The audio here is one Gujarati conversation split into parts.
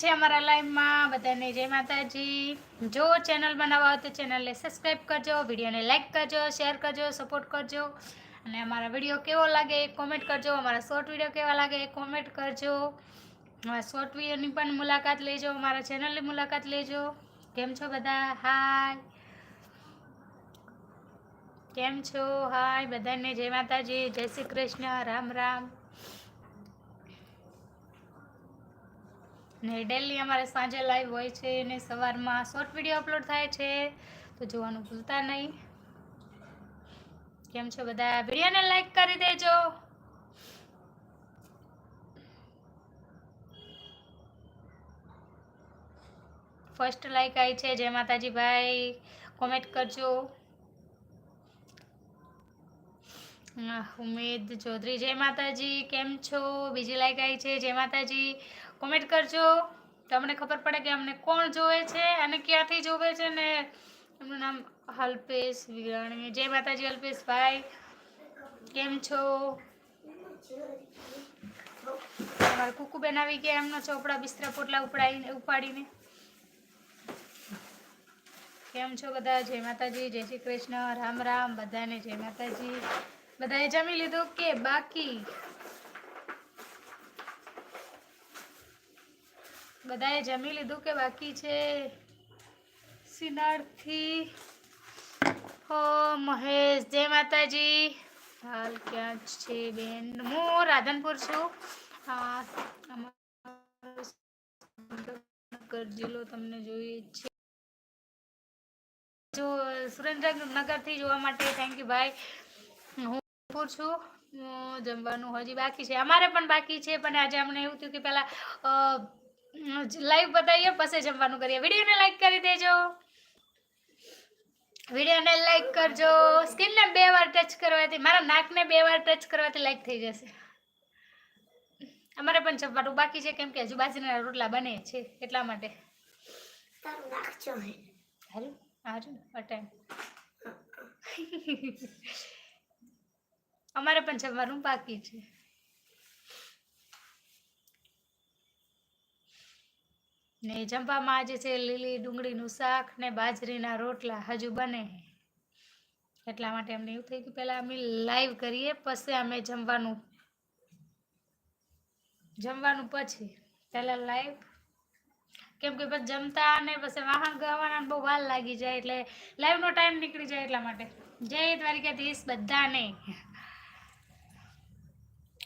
છે અમારા લાઈવમાં. બધાને જય માતાજી. જો ચેનલ બનાવવા હોય તો ચેનલને સબસ્ક્રાઈબ કરજો, વિડીયોને લાઈક કરજો, શેર કરજો, સપોર્ટ કરજો. અને અમારા વીડિયો કેવો લાગે એ કોમેન્ટ કરજો. અમારા શોર્ટ વીડિયો કેવા લાગે એ કોમેન્ટ કરજો. શોર્ટ વિડીયોની પણ મુલાકાત લેજો. અમારા ચેનલની મુલાકાત લેજો. કેમ છો બધા? હાય કેમ છો? હાય બધાને જય માતાજી. જય શ્રી કૃષ્ણ. રામ રામ. ને ડેલી અમારે સાંજે લાઈવ હોય છે ને સવારમાં શોર્ટ વીડિયો અપલોડ થાય છે, તો જોવાનું ભૂલતા નહીં. કેમ છો બધા? વિડીયોને લાઈક કરી દેજો. ફર્સ્ટ લાઈક આવી છે, જય માતાજી ભાઈ. કોમેન્ટ કરજો. ઉમેદ ચૌધરી, જય માતાજી. કેમ છો? બીજી લાઈક આવી છે, જય માતાજી. કોમેન્ટ કરજો. તમને ખબર પડે કે અમને કોણ જોવે છે અને ક્યાંથી જોવે છે ને એમનું નામ હલ્પેશ વિરાણી. જય માતાજી અલ્પેશભાઈ. કેમ છો? તમારા કુકુબેન આવી ગયા એમનો ચોપડા બિસ્તરા પોટલા ઉપડાવીને ઉપાડીને. કેમ છો બધા? જય માતાજી, જય શ્રી કૃષ્ણ. રામ રામ, બધાને જય માતાજી. બધાએ જમી લીધું કે બાકી? બધાએ જમી લીધું કે બાકી છે? સિનારથી હો મહેશ. જય માતાજી. હાલ ક્યાં છે બેન? હું રાધનપુર છું. જિલ્લો તમને જોઈએ છે. જો સુરેન્દ્રનગરથી જોવા માટે થેન્ક યુ ભાઈ. હું છું. જમવાનું હજી બાકી છે. અમારે પણ બાકી છે, પણ આજે અમને એવું થયું કે પહેલાં લાઈવ બતાવીએ પછી જમવાનું કરીએ. વિડીયોને લાઈક કરી દેજો. વિડીયોને લાઈક કરજો. સ્કિનને બે વાર ટચ કરવાથી મારા નાકને બે વાર ટચ કરવાથી લાઈક થઈ જશે. અમારે પણ જમવાનું બાકી છે કેમ કે હજુ બાજરીના રોટલા બને છે એટલા માટે. હારું? હારું અટાઈમ અમારે પણ જમવાનું બાકી છે. ને જમવામાં આજે છે લીલી ડુંગળીનું શાક ને બાજરીના રોટલા હજુ બને. એટલા માટે અમને એવું થયું કે પહેલાં અમે લાઈવ કરીએ, પછી અમે જમવાનું. જમવાનું પછી પહેલાં લાઈવ કેમ કે પછી જમતા અને પછી વાહન ગવાના બહુ વાર લાગી જાય એટલે લાઈવનો ટાઈમ નીકળી જાય એટલા માટે. જય દ્વારિકાધીશ બધાને.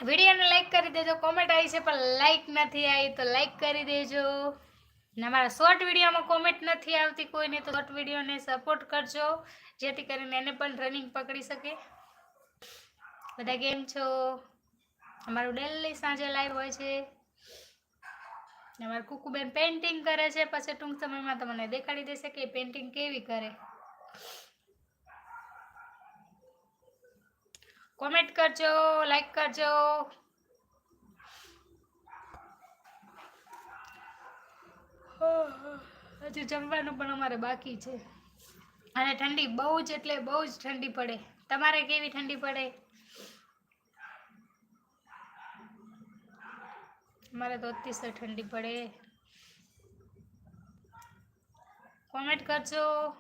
વિડીયોને લાઈક કરી દેજો કોમેન્ટ આવી છે, પણ લાઈક નથી આવી તો લાઈક કરી દેજો. ને અમારા શોર્ટ વિડીયોમાં કોમેન્ટ નથી આવતી કોઈને, તો શોર્ટ વિડીયોને સપોર્ટ કરજો, જેથી કરીને એને પણ રનિંગ પકડી શકે. બધા કેમ છો? અમારું ડેલી સાંજે લાઈવ હોય છે. અમારા કુકુબેન પેઇન્ટિંગ કરે છે. પછી ટૂંક સમયમાં તમને દેખાડી દેશે કે પેઇન્ટિંગ કેવી કરે. કોમેન્ટ કરજો લાઈક કરજો. હજુ જમવાનું પણ અમારે બાકી છે. અને ઠંડી બહુ જ એટલે બહુ જ ઠંડી પડે. તમારે કેવી ઠંડી પડે? અમારે તો અતિશય ઠંડી પડે. કોમેન્ટ કરજો.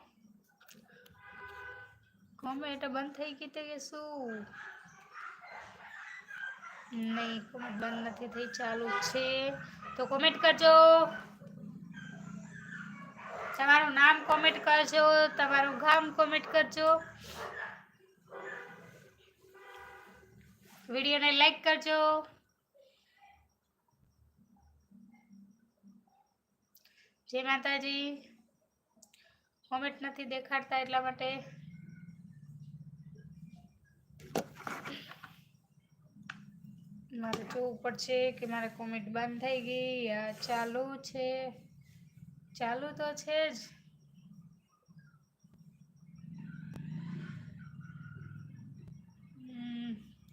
કોમેન્ટ બંધ થઈ ગઈ તે કે શું? નહીં કોમેન્ટ બંધ નથી થઈ, ચાલુ છે. તો કોમેન્ટ કરજો. તમારું નામ કોમેન્ટ કરજો, તમારું ગામ કોમેન્ટ કરજો. વિડીયોને લાઈક કરજો. જય માતાજી. કોમેન્ટ નથી દેખાડતા એટલા માટે. મારે જોવું પડશે કે મારે કોમેન્ટ બંધ થઈ ગઈ. યા ચાલુ છે. ચાલુ તો છે જ.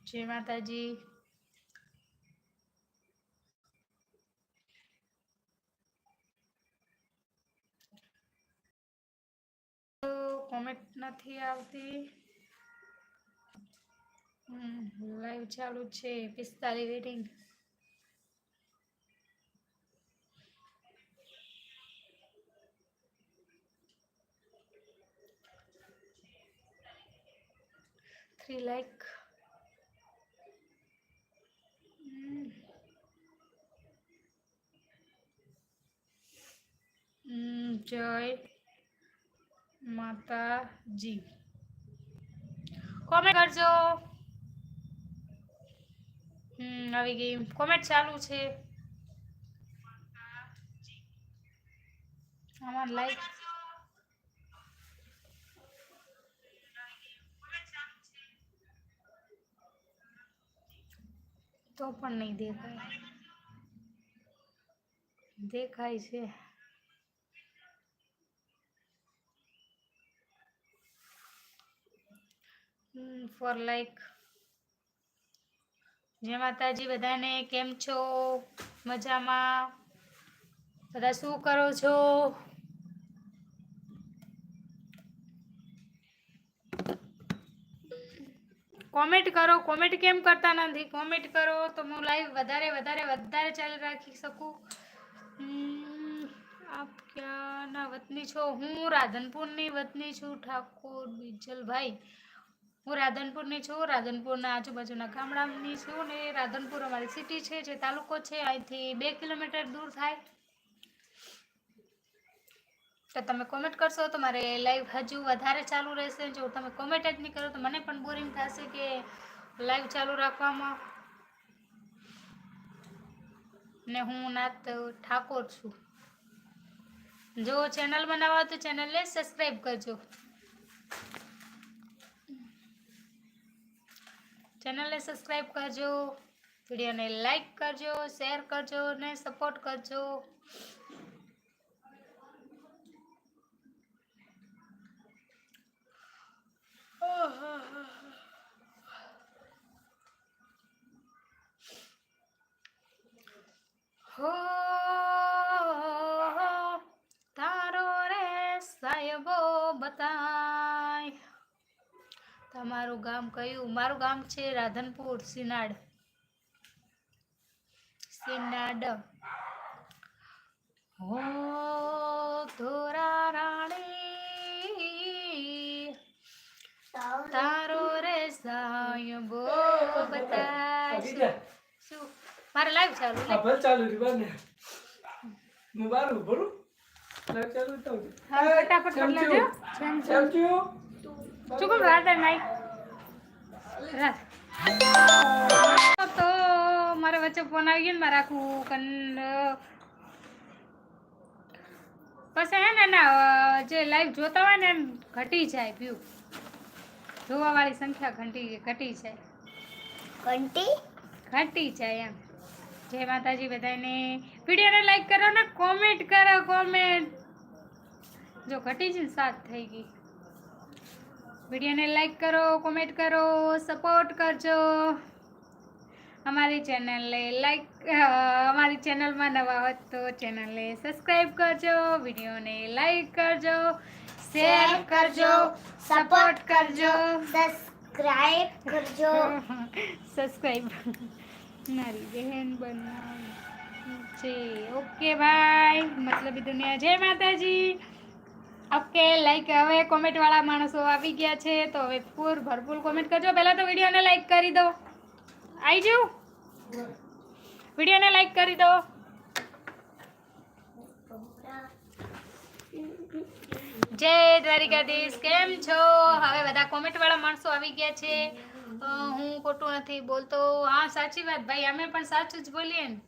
જય માતાજી. કોમેન્ટ નથી આવતી. લાઈવ ચાલુ છે. પિસ્તાલી વેટિંગ થ્રી લાઈક જય માતાજી કોમેન્ટ કરજો. હમ આવી ગઈ. કોમેન્ટ ચાલુ છે. આમાં લાઈક તો પણ નહીં દેખાય. દેખાય છે. ફોર લાઈક જય માતાજી, બધાને કેમ છો? મજામાં? બધા શું કરો છો? કોમેન્ટ કરો કોમેન્ટ કેમ કરતા નથી? કોમેન્ટ કરો તો હું લાઈવ વધારે વધારે વધારે ચાલુ રાખી શકું. આપ ક્યાંના વતની છો? હું રાધનપુરની વતની છું, ઠાકોર બીજલભાઈ. હું રાધનપુરની છું, રાધનપુરના આજુબાજુના ગામડાની છું ને રાધનપુર અમારી સિટી છે, જે તાલુકો છે. અહીંથી બે કિલોમીટર દૂર થાય. તો તમે કોમેન્ટ કરશો તો મારે લાઈવ હજુ વધારે ચાલુ રહેશે. જો તમે કોમેન્ટ જ નહીં કરો તો મને પણ બોરિંગ થશે કે લાઈવ ચાલુ રાખવામાં. ને હું નાથ ઠાકોર છું. જો ચેનલ બનાવવા તો ચેનલને સબસ્ક્રાઈબ કરજો. ચેનલને સબસ્ક્રાઈબ કરજો વિડીયોને લાઈક કરજો શેર કરજો ને સપોર્ટ કરજો હો તારો રે સાહેબો બતાય તમારું ગામ કયું મારું ગામ છે રાધનપુર સિનાડ. સિનાડ. હો ધોરા રાણી તારો રે સાહેબો બતાય શું? મારે લાઈવ ચાલુ. હા ભલે ચાલુ રી બાર ને હું બાર ઊભો રહું? લાઈવ ચાલુ તો ફટાફટ કરી લેજો થેન્ક યુ ચૂકમ રાતે નાઈ રાત તો મારે વચ્ચે ફોન આવી ગયો ને મારે આખું કન પછી હે ને ના જે લાઈવ જોતા હોય ને એમ ઘટી જાય વ્યૂ જોવાવાળી સંખ્યા ઘટી ઘટી જાય. ઘટી? ઘટી જાય એમ. જય માતાજી બધાને વિડીયોને લાઈક કરો ને કોમેન્ટ કરો કોમેન્ટ જો ઘટી છે ને સાત થઈ ગઈ. વિડીયોને લાઈક કરો કોમેન્ટ કરો સપોર્ટ કરજો. અમારી ચેનલને લાઈક અમારી ચેનલમાં નવા હોત તો ચેનલને સબસ્ક્રાઈબ કરજો વિડીયોને લાઈક કરજો શેર કરજો સપોર્ટ કરજો. સબસ્ક્રાઈબ કરજો. સબસ્ક્રાઈબ. મારી બહેન બનાવી છે. ઓકે ભાઈ મતલબ દુનિયા જય માતાજી. ઓકે લાઈક હવે કોમેન્ટ વાળા માણસો આવી ગયા છે, તો હવે પૂર ભરપૂર કોમેન્ટ કરજો. પહેલા તો વિડીયોને લાઈક કરી દો. આવી જાઉં? વિડીયોને લાઈક કરી દો. જય દ્વારિકાધીશ, કેમ છો? હવે બધા કોમેન્ટ વાળા માણસો આવી ગયા છે. હું ખોટું નથી બોલતો. હા, સાચી વાત, ભાઈ, અમે પણ સાચું જ બોલીએ ને.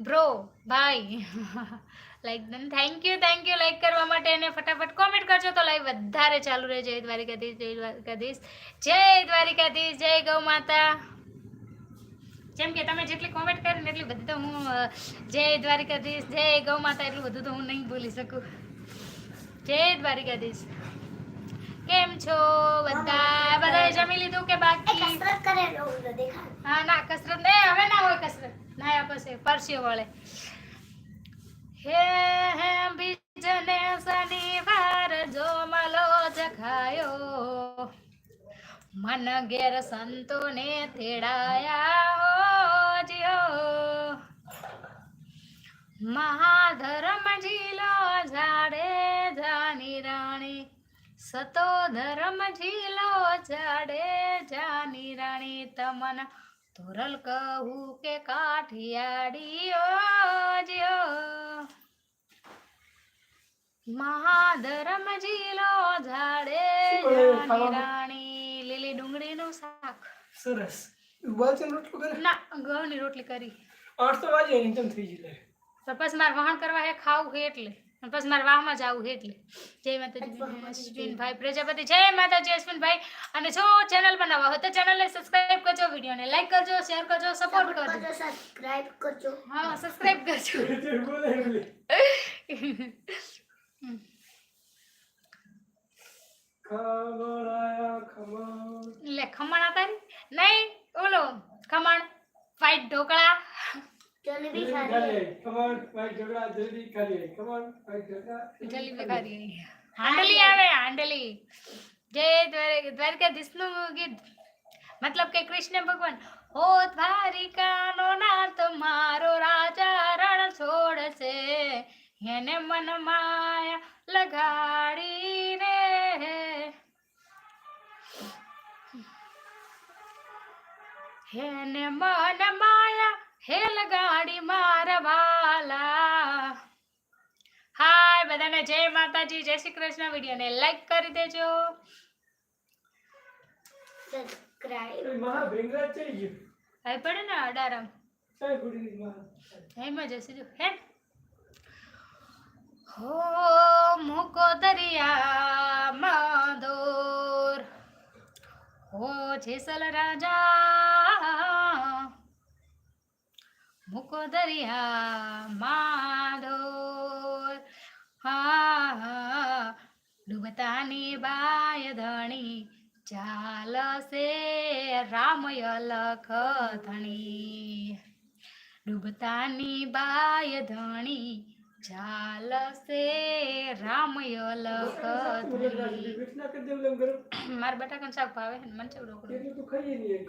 બ્રો ભાઈ like done thank you thank you like કરવા માટે અને ફટાફટ કોમેન્ટ કરજો. તો લાઈવ વધારે ચાલુ રહે જય દ્વારિકાધીશ જય દ્વારિકાધીશ જય દ્વારિકાધીશ જય ગૌ માતા. જેમ કે તમે જેટલી કોમેન્ટ કરી ને એટલી બધી તો હું જય દ્વારિકાધીશ જય ગૌ માતા એટલું બધું તો હું નહીં બોલી શકું. જય દ્વારિકાધીશ. કેમ છો બધા? બધાએ જમી લીધું કે બાકી? કસરત કરેલો હા ના કસરત નહીં હવે ના હોય કસરત. ના પછી પરસ્યો વળે. હે હે, બીજને શનિવાર જો મલો જખાયો. મન ઘેર સંતોને તેડાયા હો, જીઓ. મહાધર્મ જીલો જાડે જાની રાણી. સતો ધર્મ ઝીલો જાડે જાની રાણી. તમન ધોરલ કહું કે કાઠિયાડીઓ જ્યો મહાધર્મ ઝીલો જાડે જાની રાણી લીલી ડુંગળીનું શાક. સરસ. ઉબાલ રોટલો કરે? ના ઘઉંની રોટલી કરી. આઠ તો વાજે એની થઈ જાય પણ પછી માર વહાણ કરવા હે ખાવું હે એટલે. પછી મારે વાહમાં જવું હે એટલે. જય માતાજી અશ્વિનભાઈ પ્રજાપતિ જય માતાજી અશ્વિનભાઈ. અને જો ચેનલ બનાવવા હોય તો ચેનલને સબસ્ક્રાઇબ કરજો વિડીયોને લાઈક કરજો શેર કરજો સપોર્ટ કરજો. સબસ્ક્રાઇબ કરજો. હા સબસ્ક્રાઇબ કરજો. બોલે બોલે ખબર આયા ખબર લે ખમણ હતા ને નહીં ઓલો ખમણ વ્હાઈટ ઢોકળા જલેબી જલ્દી ખાધી ખાલી ખબર ભાઈ ઝઘડા જલ્દી ખાલી ખબર ભાઈ ઝઘડા જલેબી ખાધી હાંડલી આવે હાંડલી જય દ્વાર- દ્વારકાધીશનું ગીત મતલબ કે કૃષ્ણ ભગવાન હો દ્વારિકાનો નાથ મારો રાજા રણ છોડશે એને મન માયા લગાડીને. હેને મન માયા હે લગાડી મારા વાલા. હાય બધાને જય માતાજી જય શ્રી કૃષ્ણ. વિડીયોને લાઈક કરી દેજો. સબસ્ક્રાઇબ હવે પડે ને અડારમ. હે ગુડી મહા એમ જ હશે જો હે? હો મૂકો દરિયામાં દોર. હો જેસલ રાજા, મૂકો દરિયામાં દોર. હા ડૂબતાની બાય ધણી ચાલશે રામય લખ ધણી. ડૂબતાની બાય ધણી કરી દેવું એમ કરો મારા શાક ભાવે મને નહીં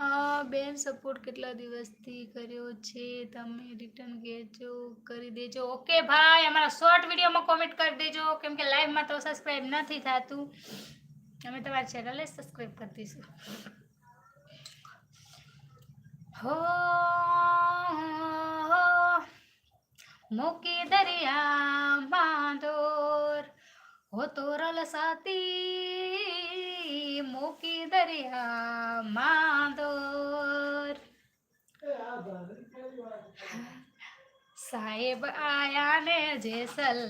હા બેન સપોર્ટ કેટલા દિવસથી કર્યો છે તમે રિટર્ન કહેજો કરી દેજો. ઓકે ભાઈ અમારા શોર્ટ વિડીયોમાં કોમેન્ટ કરી દેજો કેમ કે લાઈવમાં તો સબસ્ક્રાઈબ નથી થતું. અમે તમારી ચેનલને સબસ્ક્રાઈબ કરી દઈશું. હો મૂકી દરિયામાં દોર હો તોરલ સાતી મૂકી દરિયામાં દોર સાહેબ આયા ને જેસલ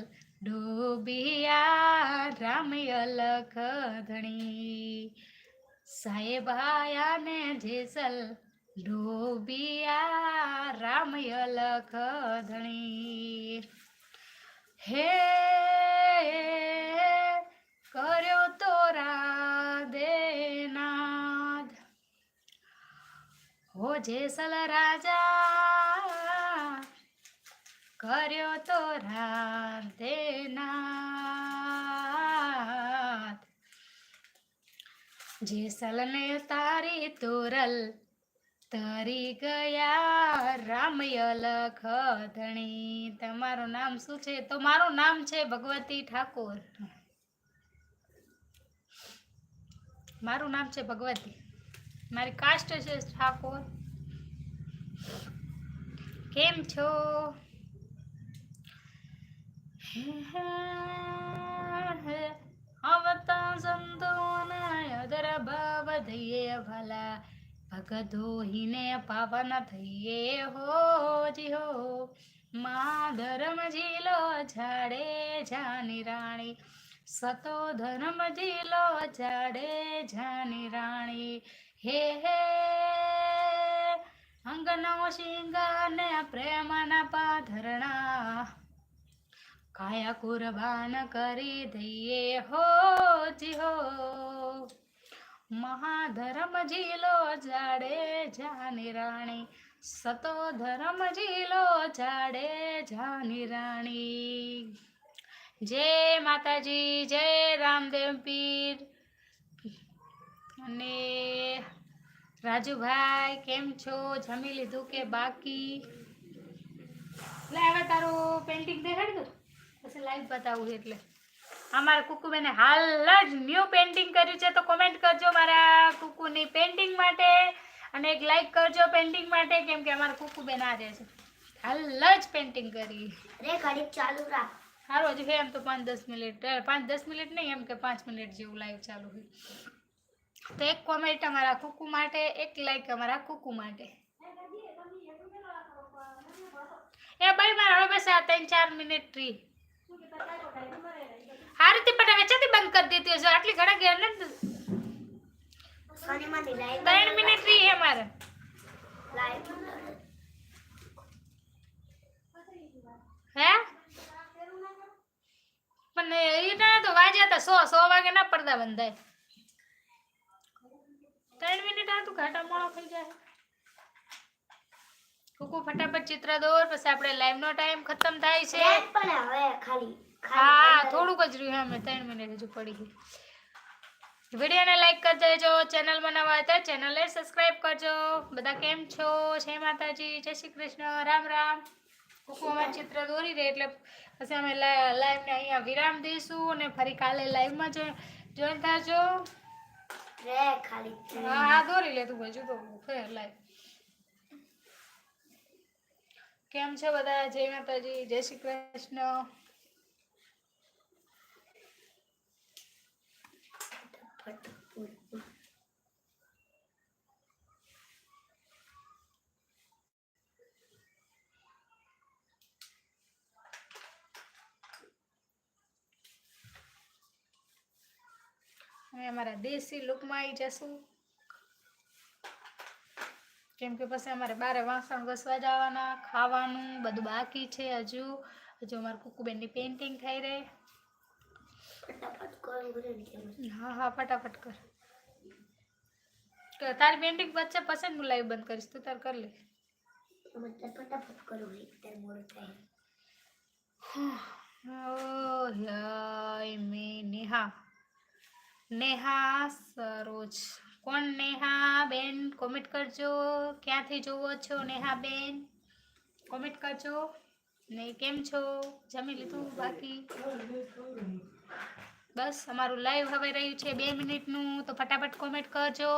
ડૂબિયા રામય લખ ધણી સાહેબ આયા ને જેસલ ડૂબિયા રામય લખ ધણી હે, કર્યો તો રાધેનાદ હો જેસલ રાજા, કર્યો તો રાધેનાથ. જેસલને તારી તોરલ તરી ગયા રામય લખધણી. તમારું નામ શું છે? તો મારું નામ છે ભગવતી ઠાકોર. મારું નામ છે ભગવતી. મારી કાસ્ટ છે ઠાકોર. કેમ છો? આવતા સંતોના અદર ભાવ થઈએ ભલા. ભગતો હિને પાવન થઈએ હો, જી હો. મા ધર્મ જીલો ઝાડે જાની રાણી. સતો ધર્મ જીલો ઝાડે જાની રાણી. હે હે. અંગનો શિંગાને પ્રેમના પાધરણા. કાયા કુરબાન કરી દઈએ હો, જી હો. મહાધર્મ જીલો જાડે જાની રાણી. સતો ધર્મ જીલો જાડે જાની રાણી. જય માતાજી, જય રામદેવ પીર. અને રાજુભાઈ, કેમ છો? જમી લીધું કે બાકી? લે, હવે તારું પેન્ટિંગ દેખાડી દો. પછી લાઈવ બતાવું એટલે. અમારા કુકુબેને હાલ જ ન્યૂ પેઇન્ટિંગ કર્યું છે તો કોમેન્ટ કરજો મારા કુકુની પેઇન્ટિંગ માટે અને એક લાઈક કરજો પેઇન્ટિંગ માટે કેમ કે અમારા કુકુબેન આ રહે છે. હાલ જ પેઇન્ટિંગ કરી. રે ઘડીક ચાલુ રાખ. સારું હજુ એમ તો પાંચ દસ મિનિટ પાંચ દસ મિનિટ નહીં એમ કે પાંચ મિનિટ જેવું લાઈવ ચાલુ હોય. તો એક કોમેન્ટ અમારા કુકુ માટે એક લાઈક અમારા કુકુ માટે. એ ભાઈ મારા હવે બસ આ ત્રણ ચાર મિનિટ ફ્રી હારી રીતે પણ વેચાતી બંધ કરી દેતી હશે આટલી ઘણા ગયા ને ત્રણ મિનિટ રહી છે મારે હે? પણ એ ના તો વાજ્યા હતા સો સો વાગે ના પડદા બંધાય. ત્રણ મિનિટ આ તું ઘાટા મોળો થઈ જાય. કુકુ ફટાફટ ચિત્ર દોર પછી આપણે લાઈવ નો ટાઈમ ખતમ થાય છે. પણ હવે ખાલી. હા થોડુંક જ રહ્યું અમે ત્રણ મિનિટ હજુ પડી ગઈ વિડીયોને લાઈક કરી દેજો ચેનલમાં નવા હોય તો ચેનલને સબસ્ક્રાઇબ કરજો. બધા કેમ છો? જય માતાજી જય શ્રી કૃષ્ણ રામ રામ. કુકુમાં ચિત્ર દોરી દે એટલે પછી અમે લાઈવને અહીંયા વિરામ દઈશું અને ફરી કાલે લાઈવમાં જોઈન થાજો. ખાલી હા હા દોરી લે તું હજુ તો ફેર લાઈવ કેમ છો બધા? જય માતાજી જય શ્રી કૃષ્ણ. અમારા દેશી લુકમાં આવી જશું કેમ કે પછી અમારે બારે વાસણ ઘસવા જવાના ખાવાનું બધું બાકી છે હજુ. હજુ અમારે કુકુબેનની પેઇન્ટિંગ થઈ રહી. ફટાફટ કોલ કરે ને કેમ હા હા ફટાફટ કર. તો તારી પેઇન્ટિંગ વચ્ચે પછી હું લાઈવ બંધ કરીશ તું તાર કર લે. બધા ફટાફટ કરો એક તાર મોડું થાય. ઓ યય મે નેહા નેહા સરોજ. કોણ નેહા બેન કોમેન્ટ કરજો. ક્યાંથી જોવો છો નેહા બેન કોમેન્ટ કરજો. ને કેમ છો? જમી લીધું બાકી? બસ અમારું લાઈવ હવે રહ્યું છે બે મિનિટનું. તો ફટાફટ કોમેન્ટ કરજો.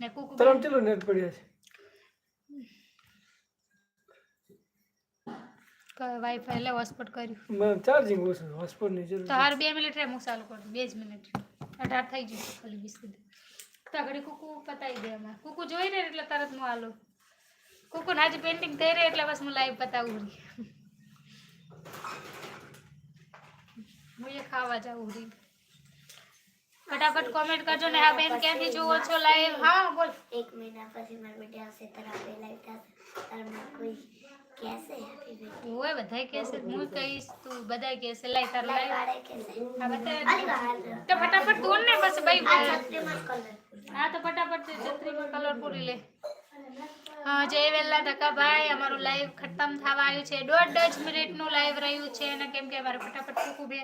ને કુકુ તરમ ચલો નેટ પડ્યા છે? વાઈફાઈ એટલે હોસ્પોટ કર્યું. ચાર્જિંગ ઓછું નહીં તો હાર બે મિનિટ રે હું ચાલુ કરું. બે જ મિનિટ. અઢાર થઈ ગયું ખાલી વીસ સુધી તો ઘડી કુકુ પતાવી દે અમારે કુકુ જોઈ રહે એટલે તરત હું હાલો કુકુ આજે પેન્ટિંગ થઈ રહી એટલે બસ હું લાઈવ પતાવું રહી હું એ ખાવા જાઉં રહી ફટાફટ કોમેન્ટ કરજો ને આ બેન ક્યાંથી જુઓ છો લાઈવ હા, બોલ. એક મહિના પછી મારા બેટા આવશે, તારા આપણે લાઈવ તારા કોઈ કહેશે હેપી બર્થડે ઓય બધાય કહેશે હું કહીશ તું બધાય કહેશે લાઈ તાર લાઈવ આ બહાર તો ફટાફટ દોડ ને આ ભાઈ હા તો ફટાફટ છત્રીમાં કલર પૂરી લે. જય વેલા ધક્કા ભાઈ અમારું લાઈવ ખતમ થવા આવ્યું છે. દોઢ જ મિનિટનું લાઈવ રહ્યું છે અને કેમ કે અમારે ફટાફટ ટૂંકું બે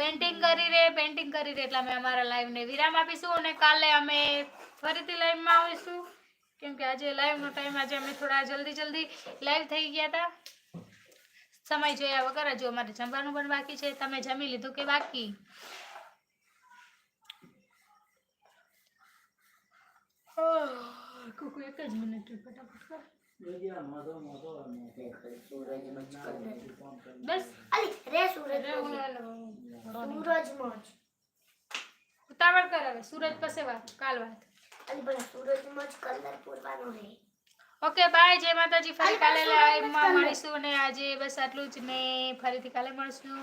પેન્ટિંગ કરી રે પેન્ટિંગ કરી રે એટલે અમે અમારા લાઈવને વિરામ આપીશું અને કાલે અમે ફરીથી લાઈવમાં આવીશું. કેમ કે આજે લાઈવનો ટાઈમ આજે અમે થોડા જલ્દી જલ્દી લાઈવ થઈ ગયા હતા સમય જોયા વગર હજુ અમારે જમવાનું પણ બાકી છે. તમે જમી લીધું કે બાકી? કુકુ એક જ મિનિટ ફટાફટ કર. બસ. રે સૂરજ અરે હું હાલો. સૂરજમાં જ. ઉતાવળ કરાવે સૂરજ પાસે વાત કાલ વાત. ઓકે બાય જય માતાજી. ફરી કાલે લાઈવમાં મળીશું અને આજે બસ આટલું જ ને ફરીથી કાલે મળશું.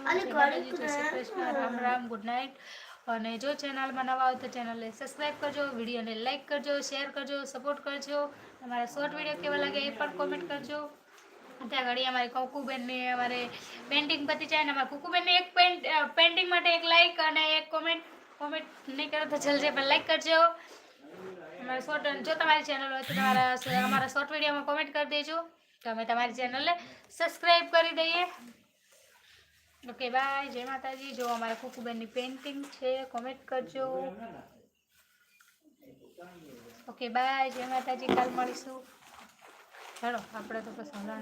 જય Shri Krishna. Ram Ram good night. અને જો ચેનલમાં નવા હોય તો ચેનલને સબસ્ક્રાઈબ કરજો વિડીયોને લાઈક કરજો શેર કરજો સપોર્ટ કરજો. અમારા શોર્ટ વીડિયો કેવા લાગે એ પણ કોમેન્ટ કરજો. ત્યાં ઘડી અમારી કુકુબેનની અમારે પેન્ટિંગ પતી જાય ને અમારા કુકુબેનને એક પેન્ટ પેન્ટિંગ માટે એક લાઈક અને એક કોમેન્ટ કોમેન્ટ નહીં કરો તો જલ્દી પણ લાઈક કરજો. અમારા શોર્ટ જો તમારી ચેનલ હોય તો તમારા અમારા શોર્ટ વિડીયોમાં કોમેન્ટ કરી દેજો. તો અમે તમારી ચેનલને સબસ્ક્રાઈબ કરી દઈએ. ઓકે બાય જય માતાજી. જો અમારા કુકુબેનની પેઇન્ટિંગ છે કોમેન્ટ કરજો. ઓકે બાય જય માતાજી. કાલ મળીશું. ચાલો, આપણે તો પછી હમણાં